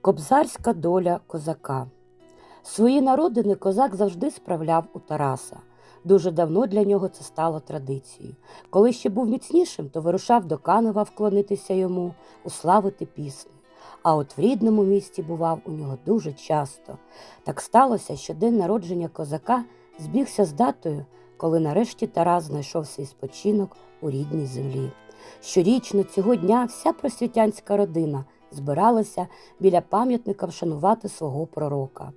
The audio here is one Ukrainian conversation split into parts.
Кобзарська доля козака. Свої народини козак завжди справляв у Тараса. Дуже давно для нього це стало традицією. Коли ще був міцнішим, то вирушав до Канева вклонитися йому, уславити пісні. А от в рідному місті бував у нього дуже часто. Так сталося, що день народження козака збігся з датою, коли нарешті Тарас знайшов свій спочинок у рідній землі. Щорічно цього дня вся просвітянська родина збиралася біля пам'ятника вшанувати свого пророка.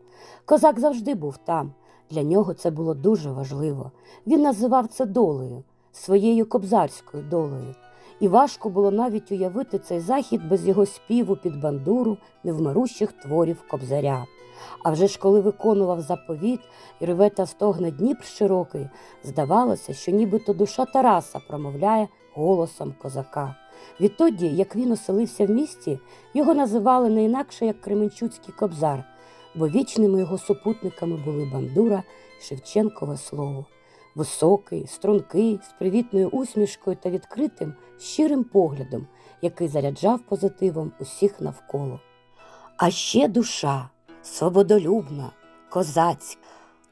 Козак завжди був там. Для нього це було дуже важливо. Він називав це долею, своєю кобзарською долею. І важко було навіть уявити цей захід без його співу під бандуру невмирущих творів кобзаря. А вже ж коли виконував заповіт і реве та стогне Дніпр широкий, здавалося, що нібито душа Тараса промовляє голосом козака. Відтоді, як він оселився в місті, його називали не інакше як Кременчуцький кобзар, бо вічними його супутниками були бандура Шевченкове слово. Високий, стрункий, з привітною усмішкою та відкритим, щирим поглядом, який заряджав позитивом усіх навколо. А ще душа свободолюбна, козацька.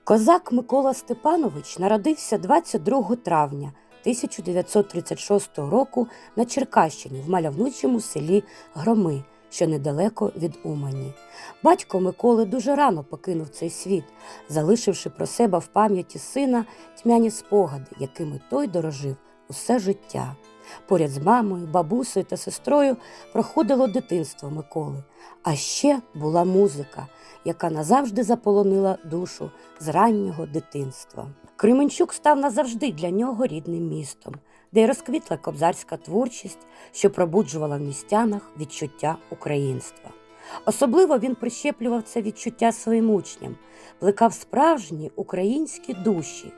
Козак Микола Степанович народився 22 травня 1936 року на Черкащині в мальовничому селі Громи, що недалеко від Умані. Батько Миколи дуже рано покинув цей світ, залишивши про себе в пам'яті сина тьмяні спогади, якими той дорожив усе життя. Поряд з мамою, бабусею та сестрою проходило дитинство Миколи. А ще була музика, яка назавжди заполонила душу з раннього дитинства. Кременчук став назавжди для нього рідним містом, де й розквітла кобзарська творчість, що пробуджувала в містянах відчуття українства. Особливо він прищеплював це відчуття своїм учням, плекав справжні українські душі,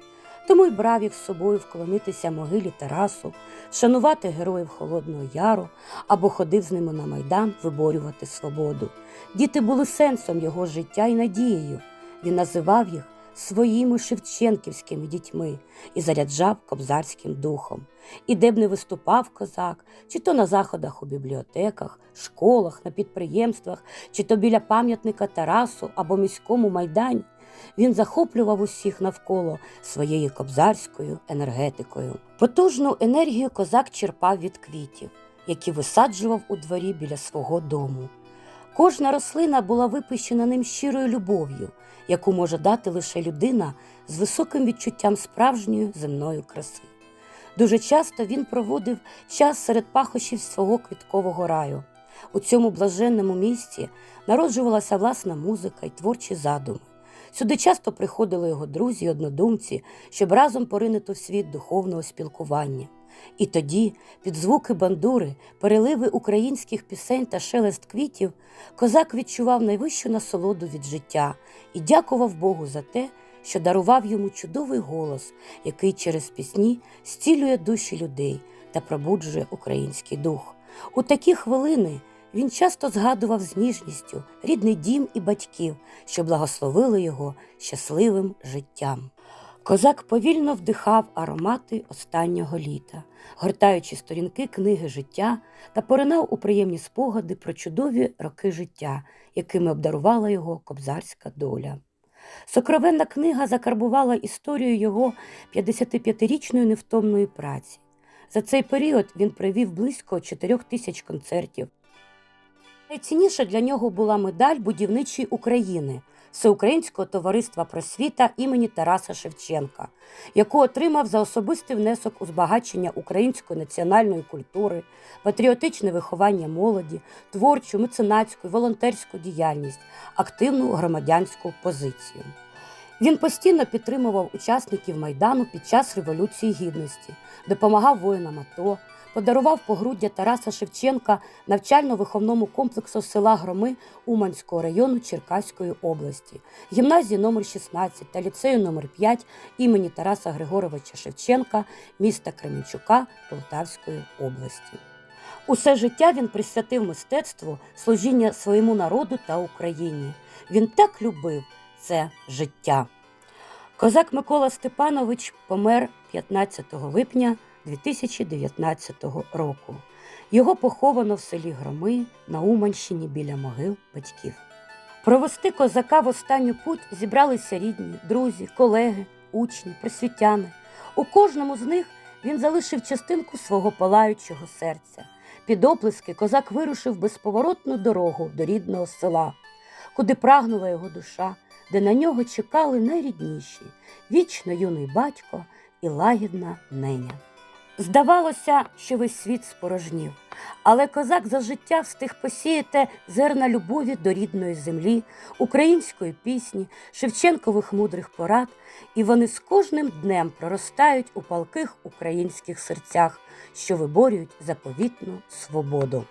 тому й брав їх з собою вклонитися могилі Тарасу, шанувати героїв Холодного Яру або ходив з ними на майдан виборювати свободу. Діти були сенсом його життя і надією. Він називав їх своїми шевченківськими дітьми і заряджав кобзарським духом. І де б не виступав козак, чи то на заходах у бібліотеках, школах, на підприємствах, чи то біля пам'ятника Тарасу або міському майдані, він захоплював усіх навколо своєю кобзарською енергетикою. Потужну енергію козак черпав від квітів, які висаджував у дворі біля свого дому. Кожна рослина була випущена ним щирою любов'ю, яку може дати лише людина з високим відчуттям справжньої земної краси. Дуже часто він проводив час серед пахощів свого квіткового раю. У цьому блаженному місці народжувалася власна музика й творчі задуми. Сюди часто приходили його друзі й однодумці, щоб разом поринути в світ духовного спілкування. І тоді, під звуки бандури, переливи українських пісень та шелест квітів, козак відчував найвищу насолоду від життя і дякував Богу за те, що дарував йому чудовий голос, який через пісні зцілює душі людей та пробуджує український дух. У такі хвилини він часто згадував з ніжністю рідний дім і батьків, що благословили його щасливим життям. Козак повільно вдихав аромати останнього літа, гортаючи сторінки книги життя та поринав у приємні спогади про чудові роки життя, якими обдарувала його кобзарська доля. Сокровенна книга закарбувала історію його 55-річної невтомної праці. За цей період він провів близько 4 тисяч концертів. Найцінніша для нього була медаль будівничої України Всеукраїнського товариства просвіта імені Тараса Шевченка, яку отримав за особистий внесок у збагачення української національної культури, патріотичне виховання молоді, творчу, меценатську, волонтерську діяльність, активну громадянську позицію. Він постійно підтримував учасників Майдану під час Революції Гідності, допомагав воїнам АТО, подарував погруддя Тараса Шевченка навчально-виховному комплексу села Громи Уманського району Черкаської області, гімназії номер 16 та ліцею номер 5 імені Тараса Григоровича Шевченка міста Кременчука Полтавської області. Усе життя він присвятив мистецтву служіння своєму народу та Україні. Він так любив це життя. Козак Микола Степанович помер 15 липня 2019 року. Його поховано в селі Громи на Уманщині біля могил батьків. Провести козака в останню путь зібралися рідні, друзі, колеги, учні, просвітяни. У кожному з них він залишив частинку свого палаючого серця. Під оплески козак вирушив безповоротну дорогу до рідного села, куди прагнула його душа, де на нього чекали найрідніші вічно юний батько і лагідна неня. Здавалося, що весь світ спорожнів, але козак за життя встиг посіяти зерна любові до рідної землі, української пісні, Шевченкових мудрих порад, і вони з кожним днем проростають у палких українських серцях, що виборюють заповітну свободу.